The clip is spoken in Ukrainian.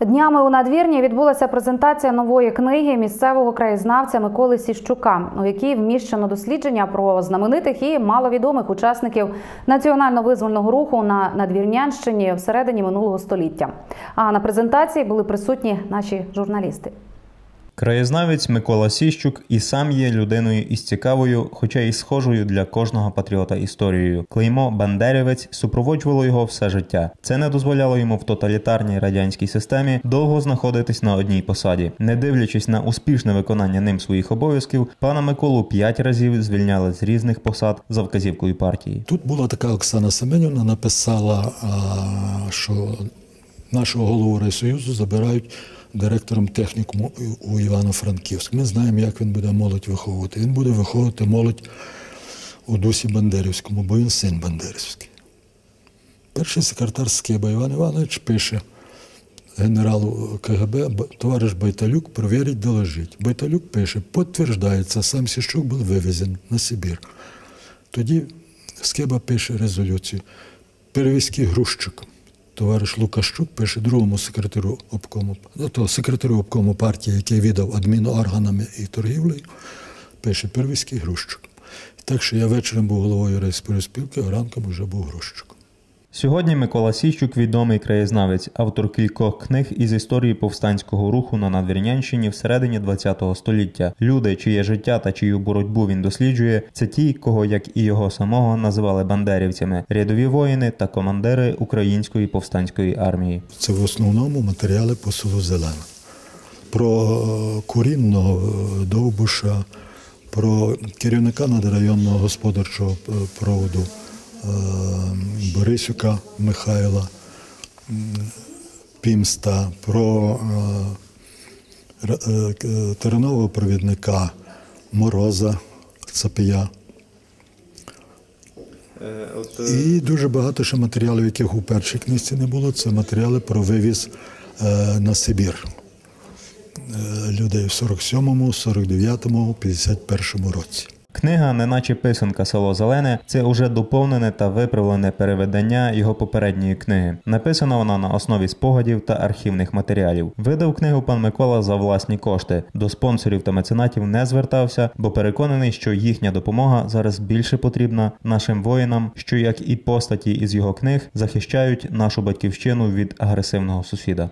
Днями у надвірні відбулася презентація нової книги місцевого краєзнавця Миколи Сіщука, у якій вміщено дослідження про знаменитих і маловідомих учасників національно-визвольного руху на надвірнянщині всередині минулого століття. А на презентації були присутні наші журналісти. Краєзнавець Микола Сіщук і сам є людиною із цікавою, хоча й схожою для кожного патріота історією. Клеймо Бандерівець супроводжувало його все життя. Це не дозволяло йому в тоталітарній радянській системі довго знаходитись на одній посаді. Не дивлячись на успішне виконання ним своїх обов'язків, пана Миколу п'ять разів звільняли з різних посад за вказівкою партії. Тут була така Оксана Семенівна, написала, що нашого голову райсоюзу забирають директором технікуму у Івано-Франківськ. Ми знаємо, як він буде молодь виховувати. Він буде виховувати молодь у дусі Бандерівському, бо він син Бандерівський. Перший секретар Скиба Іван Іванович пише генералу КГБ товариш Байталюк, провірить, доложить. Байталюк пише, підтверджується, сам Сіщук був вивезен на Сибір. Тоді Скиба пише резолюцію. Перевізький Грущик. Товариш Лукащук пише другому секретарю обкому, ну, то секретарю обкому партії, який віддав адмінорганами і торгівлею, пише Первіський Грущик. Так що я вечором був головою райспілки, а ранком вже був Грущик. Сьогодні Микола Сіщук відомий краєзнавець, автор кількох книг із історії повстанського руху на Надвірнянщині всередині ХХ століття. Люди, чиє життя та чию боротьбу він досліджує, це ті, кого, як і його самого, називали бандерівцями, рядові воїни та командири української повстанської армії. Це в основному матеріали по селу Зелена. Про е, курінного е, Довбуша, про керівника надрайонного господарчого е, проводу Борисюка Михайла Пімста, про е, е, е, теренового провідника Мороза Цапія. І дуже багато ще матеріалів, яких у першій книжці не було. Це матеріали про вивіз е, на Сибір е, людей в 47-му, 49-му, 51-му році. Книга, неначе писанка село Зелене, це уже доповнене та виправлене перевидання його попередньої книги. Написана вона на основі спогадів та архівних матеріалів. Видав книгу пан Микола за власні кошти. До спонсорів та меценатів не звертався, бо переконаний, що їхня допомога зараз більше потрібна нашим воїнам, що як і постаті із його книг захищають нашу батьківщину від агресивного сусіда.